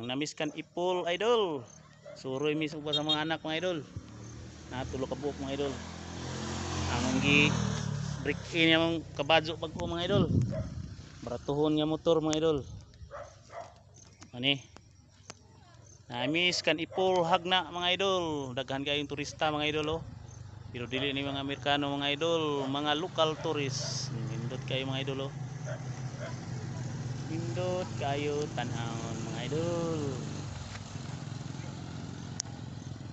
Ang kan ipol idol. Suroy mis upa sa mga anak mga idol. Natulo ka buok mga idol. Ang gi break in yung kabadyo pag po mga idol. Baratuhon nga motor mga idol. Ani. Namis kan ipol hagna mga idol. Daghan kayong turista mga idol oh. Pero dili ni mga Amerikano mga idol, mga local tourist. Nindot kayo mga idol oh. Nindot kayo tanahon mga idol.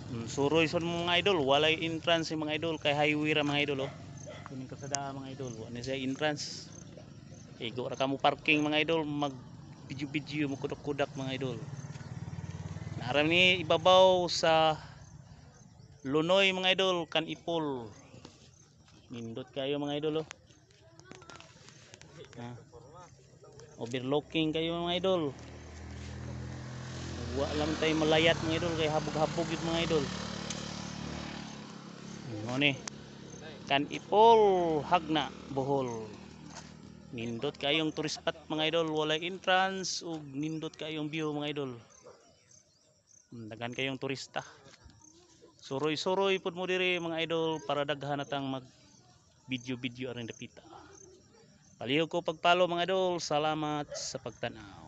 Mm, Suroy son mga idol, walay entrance mga idol kay highway ra mga idol oh. Kuning kasada mga idol, wala siya entrance. Igo ra kamo parking mga idol, mag video-video mo kudak-kudak mga idol. Naram ni ibabaw sa Lunoy mga idol, kan ipol. Nindot kayo mga idol oh. Ha? Overlooking kayo mga idol. Wa lang tayo malayat mga idol kay habog-habog yun mga idol. Ni? Kan ipol hagna bohol. Nindot kayong tourist spot mga idol, walay entrance ug nindot kayong view mga idol. Dagan kayong turista. Suroy-suroy pud mo diri mga idol para daghan natang mag video-video aring dapita. Palihog ko pagpalo mga idol. Salamat sa pagtanaw.